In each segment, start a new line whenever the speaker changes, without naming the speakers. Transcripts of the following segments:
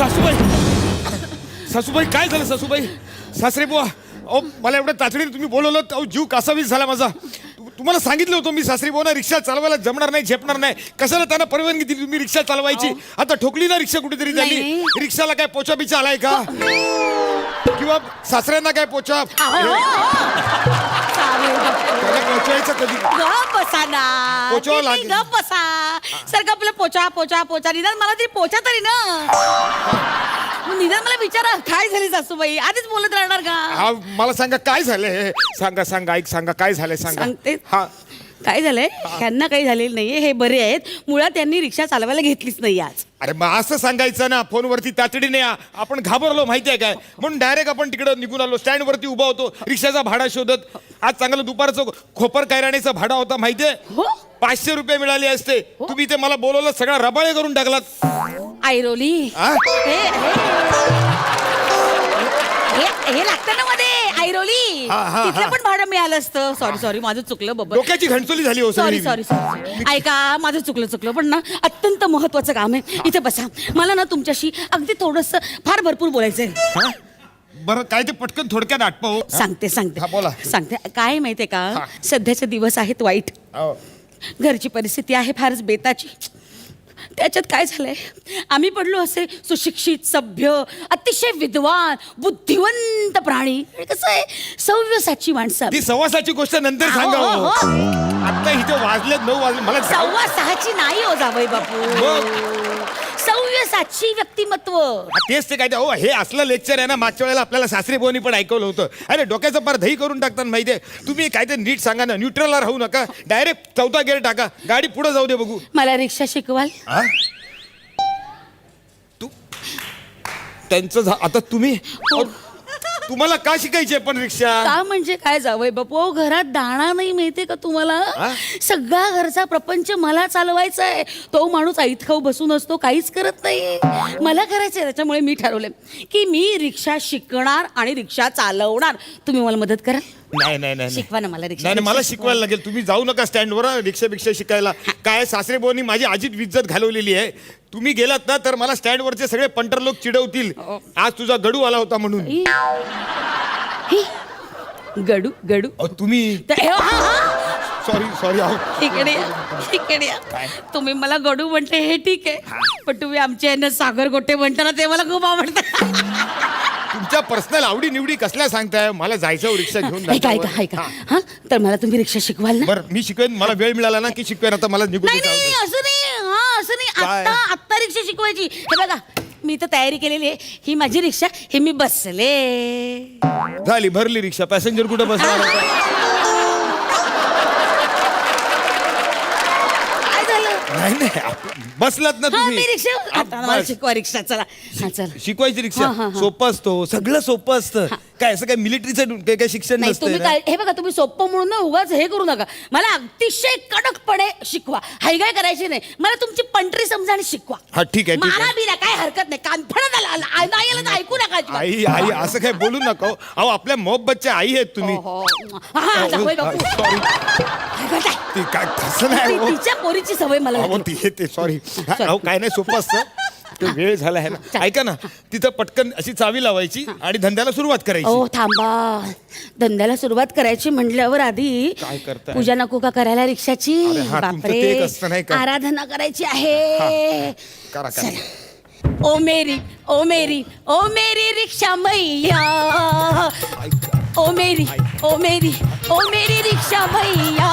सासूबाई. सासूबाई काय झालं सासूबाई? सासरे बुवा अहो मला एवढ्या तातडीने तुम्ही बोलवलं अहो जीव कासावीस झाला माझा. तु- तुम्हाला सांगितलं होतं मी सासरी बुवा रिक्षा चालवायला जमणार नाही झेपणार नाही. कशाला त्यांना परवानगी दिली तुम्ही रिक्षा चालवायची? आता ठोकली ना रिक्षा कुठेतरी झाली
नाही.
रिक्षाला काय पोचा बिचा आलाय का? किंवा सासऱ्यांना काय पोचा
अहो.
त्याला पोचायचं कधी
गप्प बसा ना
पोचावं
किती
लागेल.
गप्प बसा सारखं आपलं पोचा पोचा पोचा. निदान मला तरी पोचा तरी ना. मग निदान मला विचारा काय झाली सासूबाई? आधीच बोलत राहणार का?
हा मला सांगा काय झालंय सांगा सांगा ऐक सांगा काय झालंय सांगा.
सांगते.
हा.
काय झालंय? ह्यांना काही झालेलं नाहीये हे बरे आहेत. मुळात त्यांनी रिक्षा चालवायला घेतलीच नाही आज.
अरे मग असं सांगायचं ना फोनवरती तातडीने या. आपण घाबरलो माहितीये काय? म्हणून डायरेक्ट आपण तिकडे निघून आलो. स्टँड वरती उभा होतो. रिक्षाचा भाडा शोधत. आज चांगलं दुपारचं खोपर कैराणीचा भाडा होता माहितीये?
हो?
पाचशे रुपये मिळाले असते. तुम्ही ते मला बोलवलं सगळा रबाळे करून टाकलात.
आयरोली.
आ?
हे हे- हे लागतं ना मध्ये आयरोली.
हा, हा,
तिथलं
हा.
पण भाडं मिळालं असतं. सॉरी सॉरी माझं चुकलं बाबा
डोक्याची घणसोली झाली हो
सॉरी
सगळी.
सॉरी सॉरी ऐका माझं चुकलं चुकलं. पण ना अत्यंत महत्वाचं काम आहे. इथे बसा. मला ना तुमच्याशी अगदी थोडस फार भरपूर बोलायचंय.
हा? बरं काय ते पटकन थोडक्यात आटपा हो?
सांगते
हा,
सांगते
बोला.
सांगते. काय माहितीये का?
हा.
सध्याचे दिवस आहेत वाईट.
अहो,
घरची परिस्थिती आहे फारच बेताची. त्याच्यात काय झालंय आम्ही पडलो असे सुशिक्षित सभ्य अतिशय विद्वान बुद्धिवंत प्राणी कसं आहे सव्यसाची माणसं.
ती सवासाची गोष्ट नंतर
हो,
सांगा
हो,
हो.
हो.
आता इथे वाजले नऊ वाजले मला जाऊ-
सव्वा सहाची नाही हो जावई बापू
मग?
सव्यसाची व्यक्तिमत्व.
हा, तेच ते काय ते, हो हे असलं लेक्चर आहे ना मागच्या वेळेला आपल्याला सासरे बोनी पण ऐकवलं होतं. अरे डोक्याचं पार दही करून टाकतात माहितीये? तुम्ही काय ते नीट सांगा ना न्यूट्रलला राहू नका. डायरेक्ट चौथा गेअर टाका. गाडी पुढे जाऊ दे बघू.
मला रिक्षा शिकवाल?
हा? तू त्यांचं झा- आता तुम्ही अहो, तुम्हाला का शिकायची पण रिक्षा?
का म्हणजे काय जावय बापू? घरात दाणा नाही मिळते का तुम्हाला? सगळा घरचा प्रपंच मला चालवायचा आहे तो माणूस ऐत खाऊ बसून असतो काहीच करत नाही. मला करायचंय त्याच्यामुळे मी ठरवलंय की मी रिक्षा शिकणार आणि रिक्षा चालवणार. तुम्ही मला मदत करा
नाही नाही नाही
शिकवा ना मला रिक्षा.
नाही नाही, मला शिकवायला लागेल. तुम्ही जाऊ नका स्टँडवर रिक्षा बिक्षा शिकायला काय सासरे बोनी माझी आजीत विज्जत घालवलेली आहे. तुम्ही गेलात ना तर मला स्टँडवरचे सगळे पंटर लोक चिडवतील. आज तुझा गडू आला होता म्हणून.
ई. ही. गडू गडू.
अहो, तुम्ही.
तर- हा, हा, हा.
सॉरी सॉरी
इकडे या, इकडे या. तुम्ही मला गडू म्हणते हे ठीक आहे. पण तुम्ही आमच्या यांना सागर गोटे म्हणता ना ते मला खूप आवडतं.
तुमच्या पर्सनल आवडी निवडी कसल्या सांगताय? मला जायचं हो रिक्षा घेऊन
ऐका ऐका
जायचं.
ऐका.
हा.
हा? तर मला तुम्ही रिक्षा शिकवाल ना?
बरं मी शिकवेन. मला वेळ मिळाला ना की शिकवेन. आता मला निघून
नाही
जाऊ
नाही
दे.
नाही, असं नाही. नाही
काय?
आत्ता आत्ता रिक्षा शिकवायची. हे बघा मी तर तयारी केलेली आहे. ही माझी रिक्षा हे मी बसले.
झाली भरली रिक्षा. पॅसेंजर कुठं बसणार? होता?
काय झालं?
नाही नाही आप- बसलात ना
हा मी
तुम्ही
रिक्षा आता मला. शिकवा रिक्षा चला. हा चला.
शिकवायची
हा, हा,
रिक्षा
हा.
सोपं असतो सगळं सोपं असतं. काय असं काय मिलिटरीचं काय काय शिक्षण
नाही
नसतं
तुम्ही काय हे बघा तुम्ही सोपं म्हणून ना उगाच हे करू नका मला अतिशय कडकपणे शिकवा हाय काय करायची नाही मला तुमची पंटरी समजा आणि शिकवा
हा, ठीक आहे, ठीक आहे.
मारा बिरा काय हरकत नाही कानफडत तर ऐकू नका अजिबात.
आई आई असं काय बोलू नका हो. अहो आपल्या मोहब्बतच्या आई आहेत तुम्ही
हो, हो. हा, जावई बापू.
सॉरी
हरकत आहे.
ती काय तसं नाही
ती-
हो.
तिच्या पोरीची सवय मला
अहो
लागली.
ती ते सॉरी अहो काय नाही सोपं असतं ते वेळ झाला आहे ना ऐका ना तिथं पटकन अशी चावी लावायची आणि धंद्याला सुरुवात करायची.
ओ थांबा. धंद्याला सुरुवात करायची म्हटल्यावर आधी
काय करताय?
पूजा नको का करायला रिक्षाची?
अरे हा, तुमचं ते एक असतं नाही का?
आराधना करायची आहे.
करा करा.
ओ मेरी ओ मेरी ओ मेरी रिक्षा मैया. ओ मेरी ओ मेरी ओ मेरी रिक्षा मैया.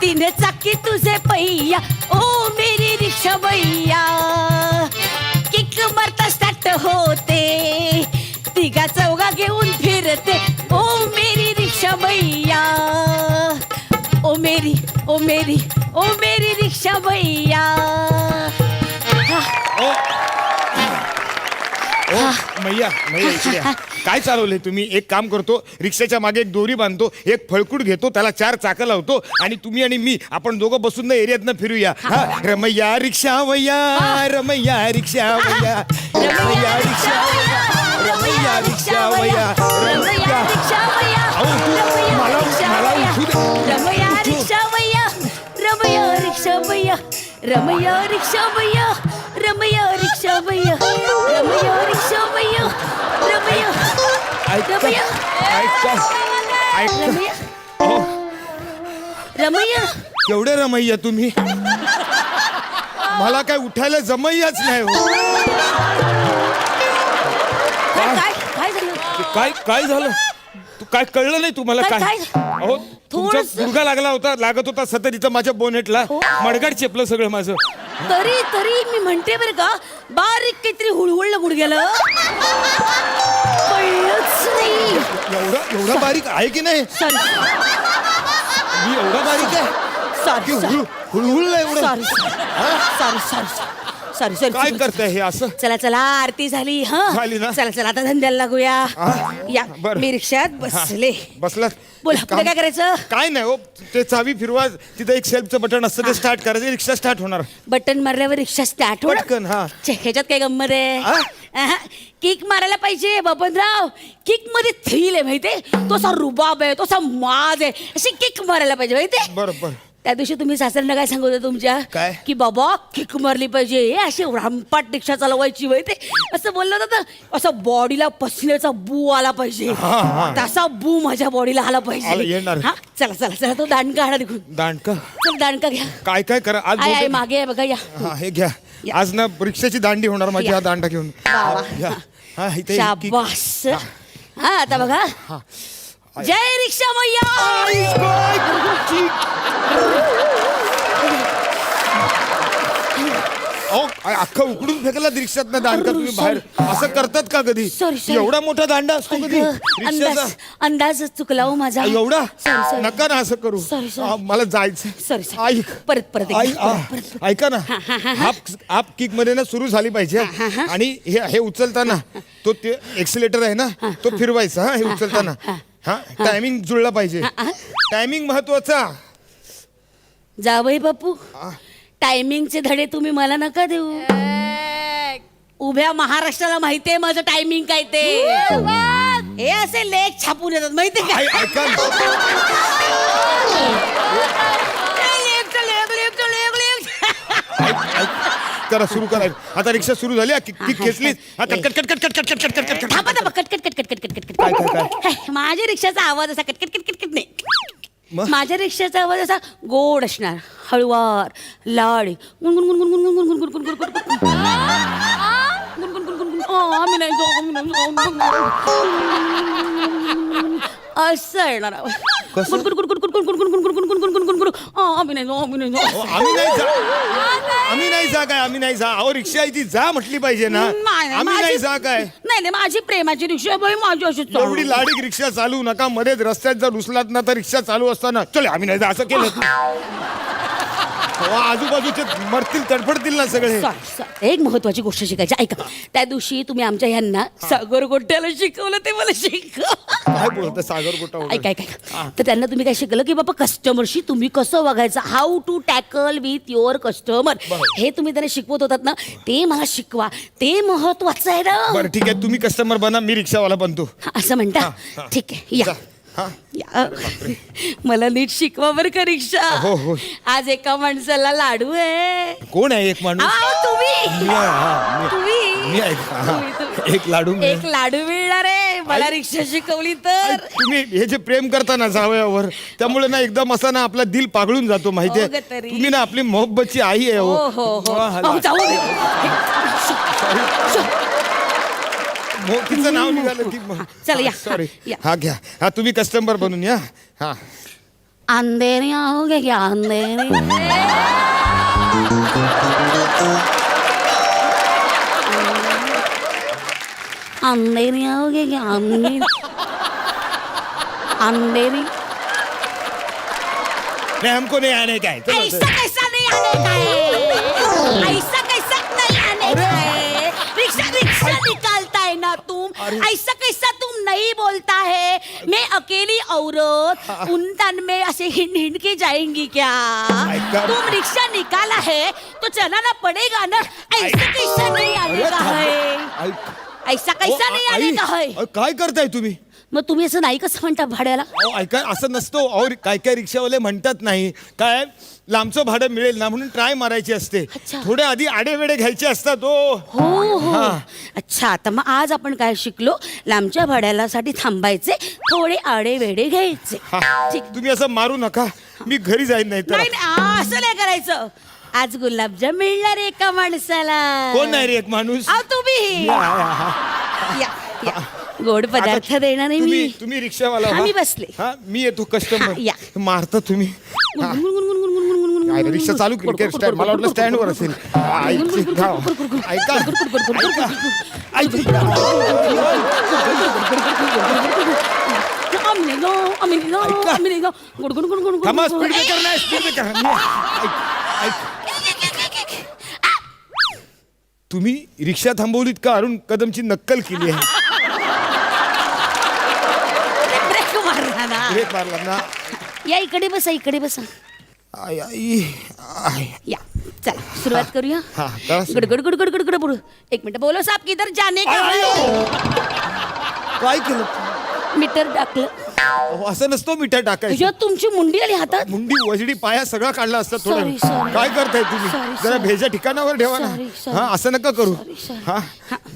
तीन चाकी तुझे पैया. ओ मेरी रिक्षा मैया. मारता स्टार्ट होते. तिघा चौघा घेऊन फिरते. ओ मेरी रिक्षा मैया ओ मेरी ओ मेरी ओ मेरी रिक्षा मैया
ओ. ओ. मैया मैया इकडे या. काय चालवलंय तुम्ही? एक काम करतो रिक्षाच्या मागे एक दोरी बांधतो एक फळकूट घेतो त्याला चार चाकं लावतो आणि तुम्ही आणि मी आपण दोघं बसून ना एरियातनं फिरूया. हा रमैया रिक्षा वैया रमैया रिक्षा वैया रमैया रिक्षा वैया रमैया रिक्षा वैया रमैया अहो, तू- मला मला उठू दे.
रमया रिक्षा मैया रमया रिक्षा मैया रमया रिक्षा मैया रमया रिक्षा मैया रमया रमया.
ऐका
रमया.
ऐका
रमया.
अहो,
रमया.
केवढे रमय्या तुम्ही. मला काय उठायला जमय्याच नाही हो.
काय काय? काय झालं?
काय काय झालं? तू काय कळलं नाही तुम्हाला
काय-
काय?
काय?
अहो तुमचा
थोडंसं-
गुडघा लागला होता लागत होता सतत इथं माझ्या बोनेटला.
हो.
मडगाड चेपलं सगळं माझं.
तरी तरी मी म्हणते बरं का बारीक काहीतरी हुळहुळलं गुडघ्याला. कळलंच नाही.
एवढा एवढा बारीक आहे की नाही?
सॉरी
मी एवढा बारीक आहे? की
सॉरी
हुळ- हुळहुळलं एवढं?
Sorry sorry sorry sorry sorry
काय करताय हे असं?
चला चला आरती झाली हा.
झाली ना?
चला चला आता धंद्याला लागूया? या
बरं.
मी रिक्षात बसले.
बसलात
बोला पुढे काय करायचं?
काय नाही हो ते चावी फिरवा तिथं एक सेल्फचं बटन असतं ते स्टार्ट करायचं. रिक्षा स्टार्ट होणार.
बटन मारल्यावर रिक्षा स्टार्ट
पटकन, हा.
ह्याच्यात काय गंमत? आहे? किक मारायला पाहिजे बबनराव. किकमध्ये थ्रिल आहे माहितीये? तो असा रुबाब आहे तो असा माज आहे. अशी किक मारायला पाहिजे माहितीये?
बरं बरं.
त्या दिवशी तुम्ही सासऱ्यांना काय सांगत होता तुमच्या?
काय?
की बाबा किक मारली पाहिजे. हे अशी रामपाट रिक्षा चालवायची माहिती असं बोललं होतं ना असं बॉडीला पसण्याचा बू आला पाहिजे.
हा, हा.
तसा बू माझ्या बॉडीला आला
आला,
पाहिजे
येणार.
हा चला चला चला तो दांडका हाडा निघून
दांडका?
चल दांडका घ्या.
काय काय करा? आज
आय आय मागे आहे बघा या.
हा हे घ्या.
या.
आज ना रिक्षाची दांडी होणार माझी
या.
हा दांडा घेऊन.
वा, वा.
घ्या हा इथे
शाबास. हा. आता बघा. जय रिक्षा मैया!
अख्खा उकडून फेकला रिक्षात ना दांडका तुम्ही बाहेर. असं करतात का कधी?
Sorry, sorry.
एवढा मोठा दांडा असतो कधी?
अंदाज
रिक्षाचा?
अंदाज चुकला हो माझा.
एवढा?
Sorry, sorry.
नका ना असं करू.
Sorry, sorry.
आ, मला जायचं
Sorry.
ऐक.
परत, परत एकदा.
ऐक, आ,
परत, परत.
ऐका ना.
हा, हा, हा, हा.
हाफ किकमध्ये ना सुरू झाली पाहिजे.
हा, हा.
आणि हे हे उचलताना तो ते एक्सिलेटर आहे ना तो फिरवायचा हा हे उचलताना. हा टायमिंग जुळला पाहिजे. टायमिंग महत्त्वाचा.
जावई बापू. टायमिंगचे धडे तुम्ही मला नका देऊ उभ्या महाराष्ट्राला माहितीये माझं टायमिंग काय ते हे असे लेख छापून येतात माहितीये
काय करा सुरू करा आता रिक्षा सुरू झाली खेचली
माझ्या रिक्षाचा आवाज असा कटकट कटकट नाही माझ्या रिक्षाचा आवाज असा गोड असणार हळुवार लाड असं येणार गुणगुण आम्ही नाही जाऊ, आम्ही नाही
अहो. आम्ही नाही जा आम्ही नाही जा काय आम्ही नाही जा अहो रिक्षा आहे ती जा म्हटली पाहिजे ना. आम्ही नाही
माझी-
जा काय?
नाही नाही माझी प्रेमाची रिक्षा बाई माझी अशी चालू.
एवढी लाडीक रिक्षा चालू नका मध्येच रस्त्यात जर रुसलात ना तर रिक्षा चालू असताना. चल आम्ही नाही जा असं केलं. तेव्हा आजूबाजूचे मरतील तडफडतील ना सगळे.
एक महत्वाची गोष्ट शिकायची. ऐका त्या दिवशी तुम्ही आमच्या ह्यांना सागर गोट्याला शिकवलं ते मला शिकव.
काय बोलतं सागर गोटा
ऐका
वगैरे?
ऐका. तर त्यांना तुम्ही काय शिकलं की बाबा कस्टमरशी तुम्ही कसं वागायचं? How to tackle with your customer हे तुम्ही त्यांना शिकवत होतात ना ते मला शिकवा. ते महत्वाचं आहे ना.
बरं ठीक आहे. तुम्ही कस्टमर बना मी रिक्षावाला बनतो.
हा, असं म्हणता?
हा.
ठीक आहे या.
हा
या. मला नीट शिकवा बरं का रिक्षा
हो, हो.
आज एका माणसाला लाडू आहे
कोण आहे एक माणूस
तुम्ही
मी आहे, हा, मी-
तुम्ही
मी आहे का? हा.
तुम्ही- तुम्ही.
एक लाडू मिळेल.
एक लाडू मिळणार आहे मला रिक्षा शिकवली तर
तुम्ही हे जे प्रेम करता ना जावयावर त्यामुळे ना एकदम असा ना आपला दिल पागळून जातो माहितीये
हो ग तरी.
तुम्ही ना आपली मोहब्बतची आई आहे
हो
हो.
हो हो अहो, जाऊ दे.
तिचं नाव निघालं ती
चल, या.
सॉरी
या.
हा घ्या. हा तुम्ही कस्टमर बनून या. हा.
अंधेरी आओगे क्या अंधेरी? अंधेरी आओगे क्या अंधेरी? अंधेरी?
नहीं हमको नहीं आने का है. चलो,
ऐसा। कैसा नहीं आने का है? ऐसा ऐसा कैसा तुम नहीं बोलता है? मैं अकेली औरत उन तन में ऐसे हिंड हिंड के जाएंगी क्या?
ऐका-
तुम रिक्शा निकाला है तो चलाना पड़ेगा ना? ऐसा कैसा नहीं आने का है? ऐसा कैसा
ओ,
नहीं आने का है?
काय करताय तुम्ही?
मग तुम्ही असं नाही कसं म्हणता भाड्याला?
अहो ऐका असं नसतो. अहो काय काय रिक्षावाले म्हणतात नाही. काय? लांबचं भाडं मिळेल ना म्हणून ट्राय मारायची असते.
अच्छा.
थोडे आधी आडेवेडे घ्यायचे असतात हो.
हो हो.
हा.
अच्छा तर मग आज आपण काय शिकलो? लांबच्या भाड्याला साठी थांबायचे थोडे आडे वेडे घ्यायचे. ठीक.
तुम्ही असं मारू नका. मी घरी जाईन नाही तर.
नाही नाही, आ, असं नाही करायचं. आज गुलाबजाम मिळणार एका माणसाला.
कोण नाही रे एक माणूस?
अहो, तुम्ही. या. गोड पदार्थ देणार आहे मी
तुम्ही- रिक्षावाला
मी बसले.
हा मी येतो
हा, या.
कस्टमर मारता तुम्ही रिक्षा चालू केली स्टँड मला वाटलं स्टँडवर असेल तुम्ही रिक्षा थांबवलीत का अरुण कदमची नक्कल केली आहे
ब्रेक मारला ना. या इकडे बसा इकडे बसा.
आय, आई, आय.
या चला सुरुवात करूया.
हा, करा सुरू.
गडगड गडगड गडगड बोलू. एक मिनिट बोलो साहब किधर जाने का है?
काय केलं.
मीटर टाकलं.
अहो, असं नसतो मिठा टाकायचं.
तुमची मुंडी आली हातात?
मुंडी वजडी पाया सगळा काढला असता
Sorry,
थोडं.
Sorry.
काय करताय तुम्ही?
Sorry,
जरा
sorry.
भेजा ठिकाणावर ठेवा ना.
Sorry.
हा असं नका करू.
Sorry, sorry.
हा.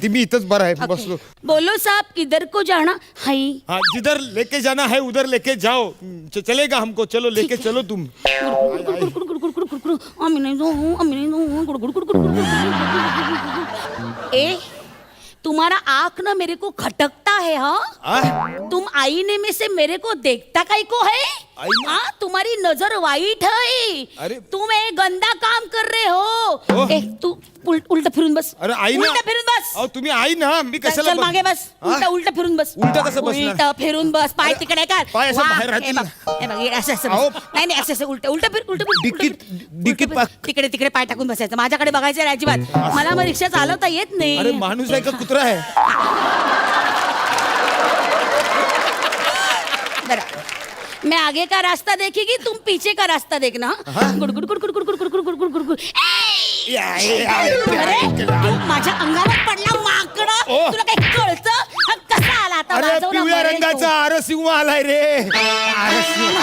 ती मी इथंच बरं आहे. बसलो.
बोलो साहब किधर को जाना हाई
हाँ जिधर लेके जाना है उधर लेके जाओ. च- चलेगा हमको चलो लेके चलो तुम.
ए तुम्हारा आंख ना मेरे को खटकता है हाँ?
आ?
तुम आईने में से मेरे को देखता काई को है? हाँ तुम्हारी नजर वाइट है
अरे।
तुम एक गंदा काम कर रहे हो
ओह।
ए तू उल- उलट फिरून बस
अरे आई ना
उलट फिरून बस
अहो तुम्ही आई ना मी
चल
कशाला
चल मागे बस
हा?
उलट उलट फिरून बस
उलटं कसं बसणार?
उलट फिरून बस पाय
अरे,
तिकडे कर
पाय असं
वा,
बाहेर
हे
राहतील
बघ, हे बघ, हे असं असं
अहो.
बस. नाही नाही असं असं उलट उलट फिर उलट फिर, उलट
डिकीत-
फिर, उलट
डिकीत
फिर.
पाक-
तिकडे तिकडे पाय टाकून बसायचं माझ्याकडे बघायचं नाही अजिबात मला मग रिक्षा चालवता येत
अरे
नाही
माणूस आहे का कुत्रा आहे
बरं मैं आगे का रास्ता देखेगी तुम पीछे का रास्ता देखना
गुडगुड
अरे माझ्या अंगावर पडला माकडा तुला काही कळतं कसा आला आता
रंगाचा आलाय रे आरसिंह